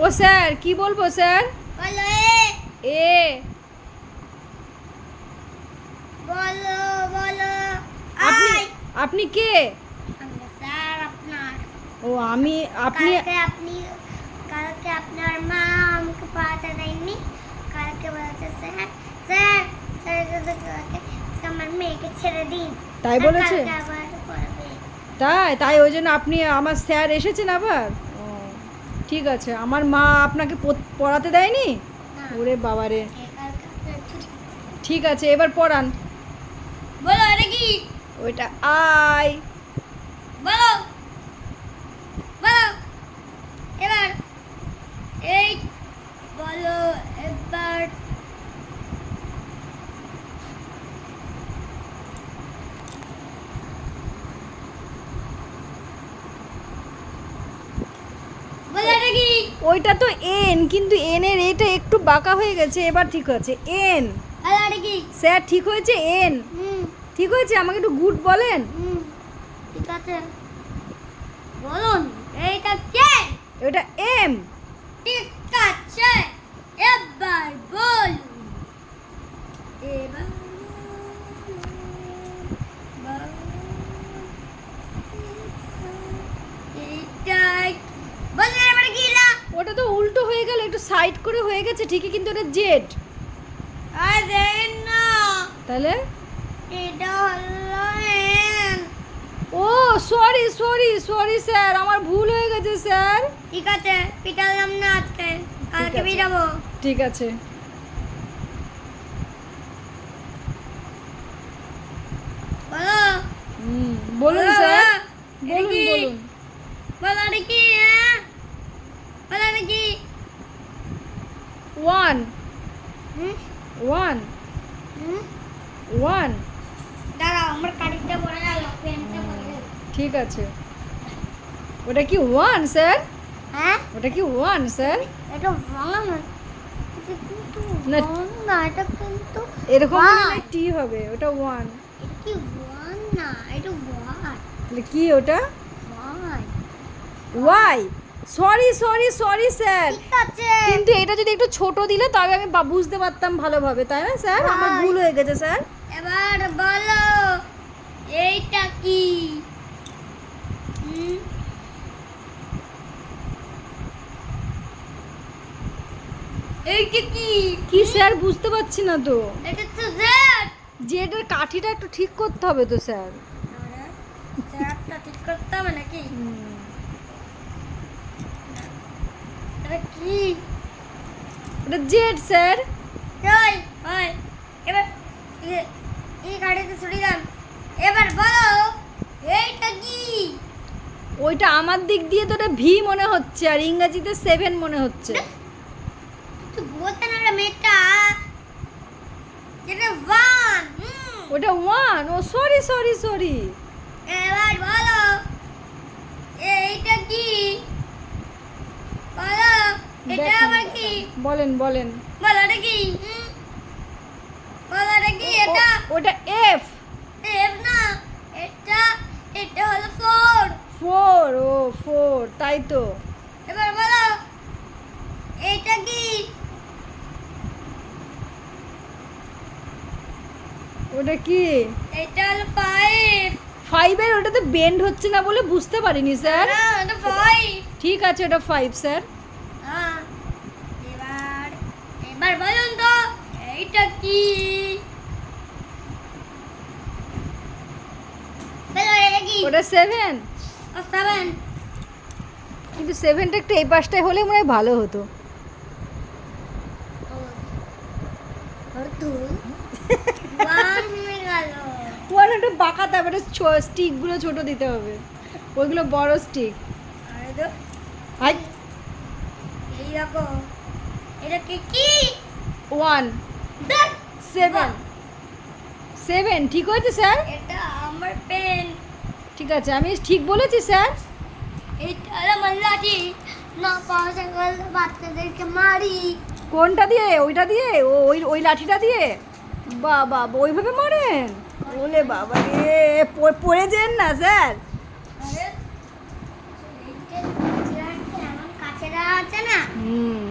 ও sir কি বলব sir? বলো এ। এ। বলো বলো। আপনি আপনি কে? আমি স্যার আপনার। ও আমি আপনি কালকে আপনি কালকে আপনার মা আমাকে পড়াতে দেয়নি। কালকে বলেছে স্যার স্যার স্যার যদি কালকে আজকে আমার মেয়েকে ছেড়ে দিন। তাই বলেছে? তাই তাই ওই জন্য আপনি আমার স্যার এসেছেন আবার? ঠিক আছে। আমার মা আপনাকে পড়াতে দেয়নি? ওরে বাবারে। ঠিক আছে এবার পড়ান। বলো এটা কি? ওইটা আই। বলো। বলো। এবার। এই বলো এবার বলো এটা কি ওইটা তো এন কিন্তু এন এর এটা একটু বাঁকা হয়ে গেছে এবার ঠিক হয়েছে। এন স্যার ঠিক হয়েছে এন হুম। ঠিক হয়েছে? আমাকে একটু গুড বলেন। হুম ঠিক আছে। বলুন এইটা কে? এটা এম ঠিক আছে এবার বলুন এবার এটা বলুন এবার কি না ওটা তো উল্টো হয়ে গেল একটু সাইড করে হয়ে গেছে ঠিকই কিন্তু ওটা জেড। আরে না। তাহলে? এটা হলো N O sorry sorry sorry sir আমার ভুল হয়ে গেছে স্যার। ঠিক আছে পিটালাম না আজকে কালকে। পিটাবো। ঠিক আছে। বলো। হুম, বলুন স্যার। বলুন বলুন বলো এটা কি হ্যাঁ বলো এটা কি ওয়ান ওয়ান ওয়ান দাঁড়াও আমার কালিটা পড়ে গেল পেনটা পড়ে গেল ঠিক আছে। ওটা কি ওয়ান স্যার হ্যাঁ? ওটা কি ওয়ান স্যার এটা ভাঙা না না। এটা কিন্তু এরকম. টি হবে ওটা ওয়ান কি ওয়ান না এটা ওয়ান তাহলে কি ওটা? One Y sorry sorry sorry sir কিন্তু এটা যদি একটু ছোট দিলে তবে আমি বুঝতে পারতাম ভালোভাবে তাই না স্যার? আমার ভুল হয়ে গেছে স্যার। এবার বলো এইটা কি? এইটা কি? কি স্যার? বুঝতে পারছি না তো। এটা তো জেড। যে কাঠিটা একটু ঠিক করতে হবে তো স্যার। ঠিক করতে হবে নাকি এটা কি? স্যার। জয় হয় এবার এই গাড়িতে ছুটি যান। এবার বলো এইটা কি? ওইটা আমার দিক দিয়ে তো ওটা ভি মনে হচ্ছে আর ইংরেজিতে সেভেন মনে হচ্ছে। একটু বোঝে না রে মেয়েটা। যেটা ওয়ান ওটা one O sorry sorry sorry এবার বলো এইটা কি বলো এটা আবার কি? বলেন বলেন। বলো এটা কি? বলো এটা কি এটা ওটা এফ এফ না। এটা এটা হলো ফোর ফোর ও ফোর তাই তো। এবার বলো এইটা কি? ওটা কি? এটা হলো ফাইভ ফাইভের ওটা তো বেন্ড হচ্ছে না বলে বুঝতে পারিনি স্যার ঠিক আছে ওটা ফাইভ স্যার হ্যাঁ এবার এবার বলুন তো এইটা কি? ওটা সেভেন সেভেন কিন্তু সেভেনটা একটু এই পাশটায় হলে মনে হয় ভালো হতো। ওয়ান ওয়ান একটু বাঁকাতে হবে স্টিকগুলো ছোট দিতে হবে। ওইগুলো বড় স্টিক এইরকম এটা কি? কি ওয়ান সেভেন। সেভেন ঠিক হয়েছে স্যার? এটা আমার পেন। ঠিক আছে আমি ঠিক বলেছি স্যার? এটা আমার লাঠি। না পাশে গেলে বাচ্চাদেরকে মারি। কোনটা দিয়ে? ওইটা দিয়ে? ও ওই ওই লাঠিটা দিয়ে? বাবা ওইভাবে মারেন? ওলে বাবা রে পড়ে যেন না স্যার। আছে না? হুম।